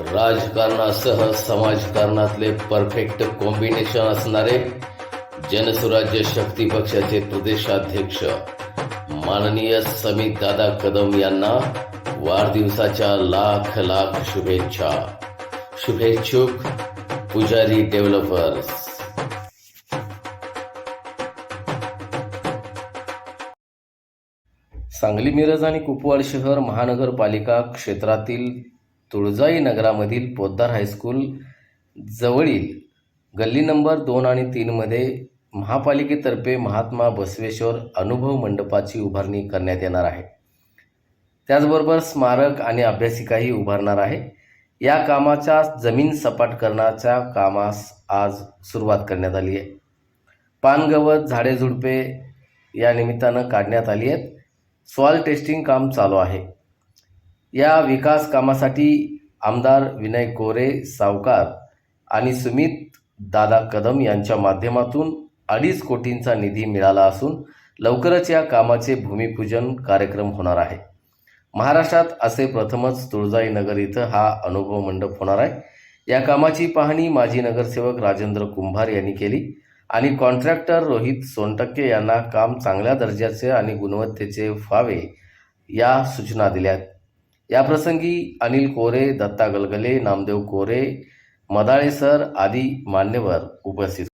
राजकारणासह समाजकारणातले perfect combination असणारे जनसुराज्य शक्ती पक्षाचे प्रदेशाध्यक्ष माननीय समित दादा कदम यांना वाढदिवसाच्या लाख लाख शुभेच्छा. शुभेच्छुक पुजारी डेव्हलपर्स सांगली मिरज आणि कुपवाड शहर महानगरपालिका क्षेत्रातील तुळजाई नगरामधील पोद्दार हायस्कूल जवळील गल्ली नंबर दोन आणि तीनमध्ये महापालिकेतर्फे महात्मा बसवेश्वर अनुभव मंडपाची उभारणी करण्यात येणार आहे. त्याचबरोबर स्मारक आणि अभ्यासिकाही उभारणार आहे. या कामाच्या जमीन सपाटकरणाच्या कामास आज सुरुवात करण्यात आली आहे. पानगवत झाडे झुडपे या निमित्तानं काढण्यात आली आहेत. सॉल टेस्टिंग काम चालू आहे. या विकास कामासाठी आमदार विनय कोरे सावकार आणि सुमित दादा कदम यांच्या माध्यमातून अडीच कोटींचा निधी मिळाला असून लवकरच या कामाचे भूमिपूजन कार्यक्रम होणार आहे. महाराष्ट्रात असे प्रथमच तुळजाई नगर इथं हा अनुभव मंडप होणार आहे. या कामाची पाहणी माजी नगरसेवक राजेंद्र कुंभार यांनी केली आणि कॉन्ट्रॅक्टर रोहित सोनटक्के यांना काम चांगल्या दर्जाचे आणि गुणवत्तेचे व्हावे या सूचना दिल्यात. याप्रसंगी अनिल कोरे दत्ता गलगले नामदेव कोरे मदाळे सर आदी मान्यवर उपस्थित